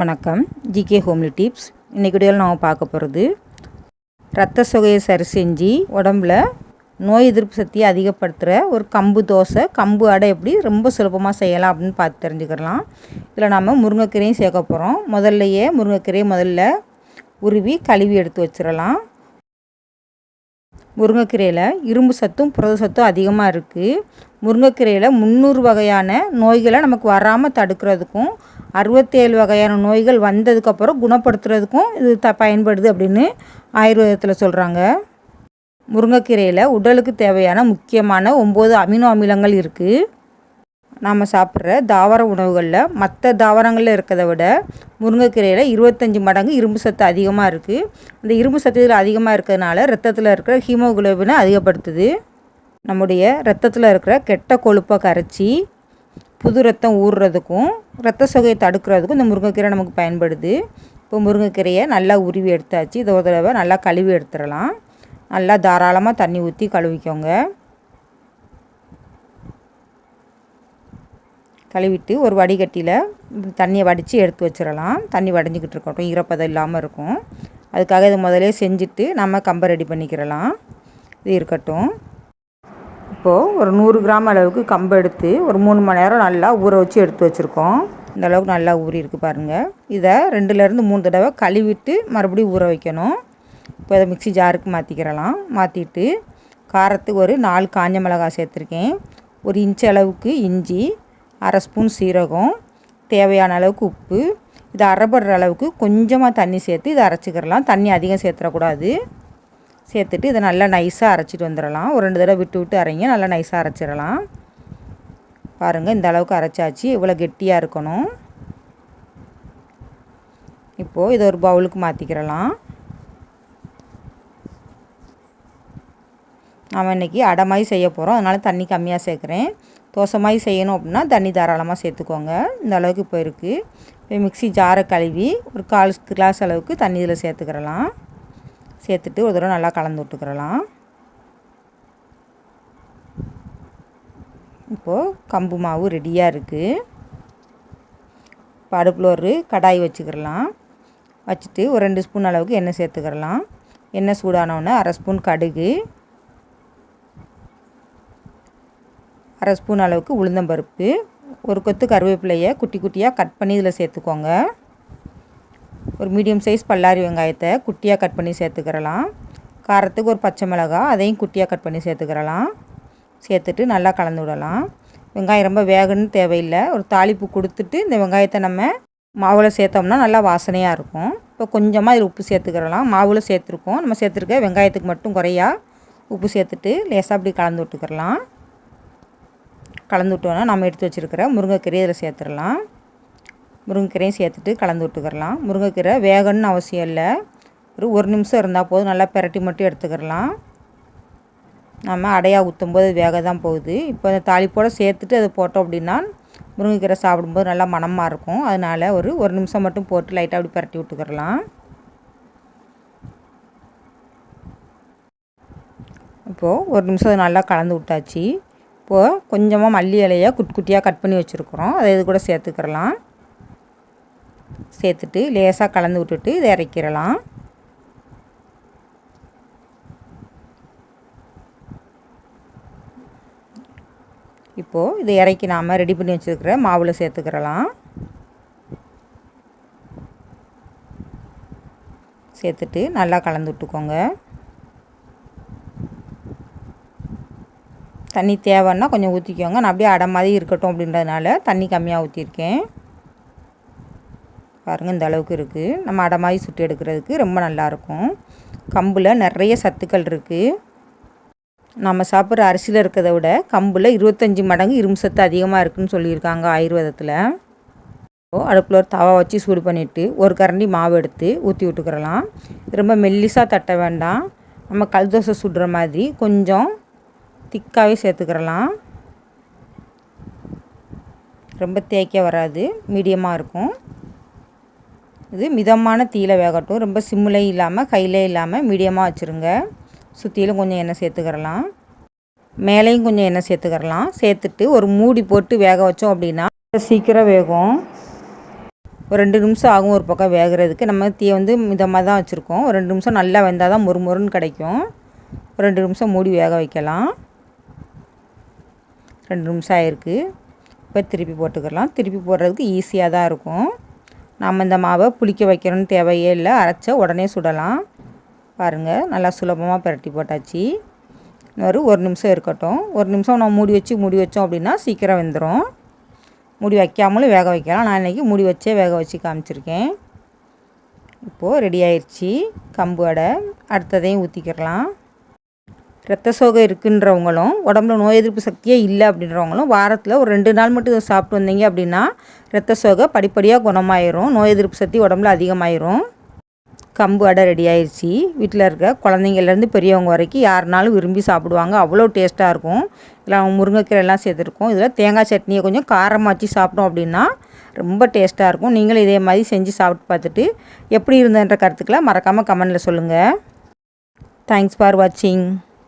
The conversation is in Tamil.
வணக்கம். GK homely tips. இன்றைக்கு வீடியோவில் நாம் பார்க்க போகிறது ரத்த சுகையை சரி செஞ்சு உடம்புல நோய் எதிர்ப்பு சக்தியை அதிகப்படுத்துகிற ஒரு கம்பு தோசை கம்பு அடை எப்படி ரொம்ப சுலபமாக செய்யலாம் அப்படின்னு பார்த்து தெரிஞ்சுக்கலாம். இதில் நாம் முருங்கைக்கீரையும் சேர்க்க போகிறோம் முதல்லையே முருங்கைக்கீரையை முதல்ல உருவி கழுவி எடுத்து வச்சிடலாம். முருங்கைக்கீரையில் இரும்பு சத்தும் புரத சத்தும் அதிகமாக இருக்குது முருங்கைக்கீரையில் முந்நூறு வகையான நோய்களை நமக்கு வராமல் தடுக்கிறதுக்கும் அறுபத்தேழு வகையான நோய்கள் வந்ததுக்கப்புறம் குணப்படுத்துறதுக்கும் இது த பயன்படுது அப்படின்னு ஆயுர்வேதத்தில் சொல்கிறாங்க முருங்கைக்கீரையில் உடலுக்கு தேவையான முக்கியமான ஒம்பது அமினோ அமிலங்கள் இருக்குது நாம் சாப்பிட்ற தாவர உணவுகளில் மற்ற தாவரங்களில் இருக்கிறத விட முருங்கைக்கீரையில் இருபத்தஞ்சி மடங்கு இரும்பு சத்து அதிகமாக இருக்குது அந்த இரும்பு சத்து அதிகமாக இருக்கிறதுனால ரத்தத்தில் இருக்கிற ஹீமோகுளோபினை அதிகப்படுத்துது. நம்முடைய ரத்தத்தில் இருக்கிற கெட்ட கொழுப்பை கரைச்சி புது ரத்தம் ஊறுறதுக்கும் ரத்த சொகையை தடுக்கிறதுக்கும் இந்த முருங்கைக்கீரை நமக்கு பயன்படுது. இப்போ முருங்கைக்கீரையை நல்லா உருவி எடுத்தாச்சு. இதை ஒரு தடவை நல்லா கழுவி எடுத்துடலாம். நல்லா தாராளமாக தண்ணி ஊற்றி கழுவிக்கோங்க. கழுவிட்டு ஒரு வடிகட்டியில் தண்ணியை வடித்து எடுத்து வச்சிடலாம். தண்ணி வடைஞ்சிக்கிட்டு இருக்கட்டும். ஈரப்பதம் இல்லாமல் இருக்கும். அதுக்காக இதை முதலே செஞ்சுட்டு நம்ம கம்பை ரெடி பண்ணிக்கிறலாம். இது இருக்கட்டும். இப்போது ஒரு நூறு கிராம் அளவுக்கு கம்பை எடுத்து ஒரு மூணு மணி நேரம் நல்லா ஊற வச்சு எடுத்து வச்சுருக்கோம். இந்த அளவுக்கு நல்லா ஊறி இருக்குது பாருங்கள் இதை ரெண்டுலேருந்து மூணு தடவை கழுவிட்டு மறுபடியும் ஊற வைக்கணும். இப்போ இதை மிக்சி ஜாருக்கு மாற்றிக்கிறலாம் மாற்றிட்டு காரத்துக்கு ஒரு நாலு காஞ்ச மிளகாய் சேர்த்துருக்கேன். ஒரு இன்ச்சு அளவுக்கு இஞ்சி அரை ஸ்பூன் சீரகம் தேவையான அளவுக்கு உப்பு. இது அரைப்படுற அளவுக்கு கொஞ்சமாக தண்ணி சேர்த்து இதை அரைச்சிக்கிறலாம். தண்ணி அதிகம் சேர்த்துடக்கூடாது சேர்த்துட்டு இதை நல்லா நைஸாக அரைச்சிட்டு வந்துடலாம். ஒரு ரெண்டு தடவை விட்டு விட்டு அரைங்க நல்லா நைஸாக அரைச்சிடலாம். பாருங்கள் இந்த அளவுக்கு அரைச்சாச்சு. இவ்வளோ கெட்டியாக இருக்கணும். இப்போது இதை ஒரு பவுலுக்கு மாற்றிக்கிறலாம் நாம் இன்றைக்கி அடை மாதிரி செய்ய போகிறோம் அதனால் தண்ணி கம்மியாக சேர்க்குறேன். தோசை மாதிரி செய்யணும் அப்படின்னா தண்ணி தாராளமாக சேர்த்துக்கோங்க. இந்த அளவுக்கு இப்போ இருக்குது இப்போ மிக்சி ஜாரை கழுவி ஒரு கால் கிளாஸ் அளவுக்கு தண்ணி இதில் சேர்த்துக்கிறலாம். சேர்த்துட்டு ஒரு தடவை நல்லா கலந்து விட்டுக்கிறலாம். இப்போது கம்பு மாவு ரெடியாக இருக்குது இப்போ அடுப்பில் ஒரு கடாய் வச்சுக்கிறலாம். வச்சுட்டு ஒரு ரெண்டு ஸ்பூன் அளவுக்கு எண்ணெய் சேர்த்துக்கிறலாம். எண்ணெய் சூடானோடனே அரை ஸ்பூன் கடுகு. அரை ஸ்பூன் அளவுக்கு உளுந்தம்பருப்பு ஒரு கொத்து கருவேப்பிலையை குட்டி குட்டியாக கட் பண்ணி இதில் சேர்த்துக்கோங்க. ஒரு மீடியம் சைஸ் பல்லாரி வெங்காயத்தை குட்டியாக கட் பண்ணி சேர்த்துக்கிறலாம். காரத்துக்கு ஒரு பச்சை மிளகாய் அதையும் குட்டியாக கட் பண்ணி சேர்த்துக்கிறலாம். சேர்த்துட்டு நல்லா கலந்து விடலாம். வெங்காயம் ரொம்ப வேகணும்னு தேவையில்லை. ஒரு தாளிப்பு கொடுத்துட்டு இந்த வெங்காயத்தை நம்ம மாவில் சேர்த்தோம்னா நல்லா வாசனையாக இருக்கும். இப்போ கொஞ்சமாக இதில் உப்பு சேர்த்துக்கிறலாம். மாவில் சேர்த்துருக்கோம். நம்ம சேர்த்துருக்க வெங்காயத்துக்கு மட்டும் குறையா உப்பு சேர்த்துட்டு லேசாக அப்படி கலந்து விட்டுக்கிறலாம். கலந்து விட்டோன்னா நம்ம எடுத்து வச்சுருக்கிற முருங்கைக்கீரை இதில் சேர்த்துடலாம். முருங்கைக்கீரையும் சேர்த்துட்டு கலந்து விட்டுக்கிறலாம் முருங்கைக்கீரை வேகணும்னு அவசியம் இல்லை. ஒரு ஒரு நிமிஷம் இருந்தால் போதும். நல்லா பெரட்டி மட்டும் எடுத்துக்கிறலாம் நம்ம அடையாக ஊற்றும் போது வேக தான் போகுது. இப்போ அந்த தாளிப்போடு சேர்த்துட்டு அதை போட்டோம் அப்படின்னா முருங்கைக்கீரை சாப்பிடும்போது நல்லா மணமாக இருக்கும். அதனால் ஒரு ஒரு நிமிஷம் மட்டும் போட்டு லைட்டாக அப்படி பரட்டி விட்டுக்கிறலாம் இப்போது ஒரு நிமிஷம் நல்லா கலந்து விட்டாச்சு. இப்போது கொஞ்சமாக மல்லி இலையை குட்டி குட்டியாக கட் பண்ணி வச்சுருக்குறோம். அதை இது கூட சேர்த்துக்கிறலாம். சேர்த்துட்டு லேசாக கலந்து விட்டுட்டு இதை இறக்கிடலாம். இப்போது இதை இறக்கி நாம் ரெடி பண்ணி வச்சுருக்கிற மாவில் சேர்த்துக்கிறலாம். சேர்த்துட்டு நல்லா கலந்து விட்டுக்கோங்க. தண்ணி தேவைன்னா கொஞ்சம் ஊற்றிக்கோங்க நான் அப்படியே அடை மாதிரி இருக்கட்டும் அப்படின்றதுனால தண்ணி கம்மியாக ஊற்றிருக்கேன் பாருங்கள் இந்த அளவுக்கு இருக்குது நம்ம அடை மாதிரி சுட்டு எடுக்கிறதுக்கு ரொம்ப நல்லாயிருக்கும் கம்பில் நிறைய சத்துக்கள் இருக்குது நம்ம சாப்பிட்ற அரிசியில் இருக்கிறத விட கம்பில் இருபத்தஞ்சி மடங்கு இரும்பு சத்து அதிகமாக இருக்குதுன்னு சொல்லியிருக்காங்க ஆயுர்வேதத்தில். அடுப்பில் ஒரு தவா வச்சு சூடு பண்ணிவிட்டு ஒரு கரண்டி மாவு எடுத்து ஊற்றி விட்டுக்கிறலாம். ரொம்ப மெல்லிசாக தட்ட வேண்டாம். நம்ம கல் தோசை சுடுற மாதிரி கொஞ்சம் திக்காகவே சேர்த்துக்கிறலாம். ரொம்ப தேய்க்க வராது மீடியமாக இருக்கும். இது மிதமான தீயில் வேகட்டும். ரொம்ப சிம்மிலே இல்லாமல் கையிலே இல்லாமல் மீடியமாக வச்சுருங்க. சுற்றிலும் கொஞ்சம் எண்ணெய் சேர்த்துக்கிறலாம். மேலேயும் கொஞ்சம் எண்ணெய் சேர்த்துக்கிறலாம். சேர்த்துட்டு ஒரு மூடி போட்டு வேக வச்சோம் அப்படின்னா சீக்கிரம் வேகும். ஒரு ரெண்டு நிமிஷம் ஆகும் ஒரு பக்கம் வேகிறதுக்கு. நம்ம தீயை வந்து மிதமாக தான் வச்சுருக்கோம். ஒரு ரெண்டு நிமிஷம் நல்லா வெந்தால் தான் மொறு மொறுன்னு கிடைக்கும். ஒரு ரெண்டு நிமிஷம் மூடி வேக வைக்கலாம். ரெண்டு நிமிஷம் ஆயிருக்கு. இப்போ திருப்பி போட்டுக்கலாம். திருப்பி போடுறதுக்கு ஈஸியாக தான் இருக்கும். நம்ம இந்த மாவை புளிக்க வைக்கணும்னு தேவையே இல்லை. அரைச்சா உடனே சுடலாம். பாருங்கள் நல்லா சுலபமாக பிரட்டி போட்டாச்சு. இன்னொரு ஒரு நிமிஷம் இருக்கட்டும். ஒரு நிமிஷம் நம்ம மூடி வச்சு மூடி வச்சோம் அப்படின்னா சீக்கிரம் வெந்துடும் மூடி வைக்காமலும் வேக வைக்கலாம். நான் இன்றைக்கி மூடி வச்சே வேக வச்சு காமிச்சிருக்கேன். இப்போது ரெடி ஆயிடுச்சு கம்பு வடை. அடுத்ததையும் ஊற்றிக்கிறலாம் ரத்த சோகை இருக்குன்றவங்களும் உடம்புல நோய் எதிர்ப்பு சக்தியே இல்லை அப்படின்றவங்களும் வாரத்தில் ஒரு ரெண்டு நாள் மட்டும் இதை சாப்பிட்டு வந்தீங்க அப்படின்னா ரத்த சோகை படிப்படியாக குணமாயிரும் நோய் எதிர்ப்பு சக்தி உடம்புல அதிகமாயிரும். கம்பு அடை ரெடி ஆயிடுச்சு வீட்டில் இருக்க குழந்தைங்கள்லேருந்து பெரியவங்க வரைக்கும் யாருனாலும் விரும்பி சாப்பிடுவாங்க. அவ்வளோ டேஸ்ட்டாக இருக்கும். இதில் முருங்கைக்கீரை எல்லாம் சேர்த்துருக்கோம். இதில் தேங்காய் சட்னியை கொஞ்சம் காரமாக வச்சு சாப்பிட்டோம் அப்படின்னா ரொம்ப டேஸ்ட்டாக இருக்கும். நீங்களும் இதே மாதிரி செஞ்சு சாப்பிட்டு பார்த்துட்டு எப்படி இருந்ததுன்ற கருத்துக்களை மறக்காமல் கமெண்டில் சொல்லுங்கள் தேங்க்ஸ் ஃபார் வாட்சிங்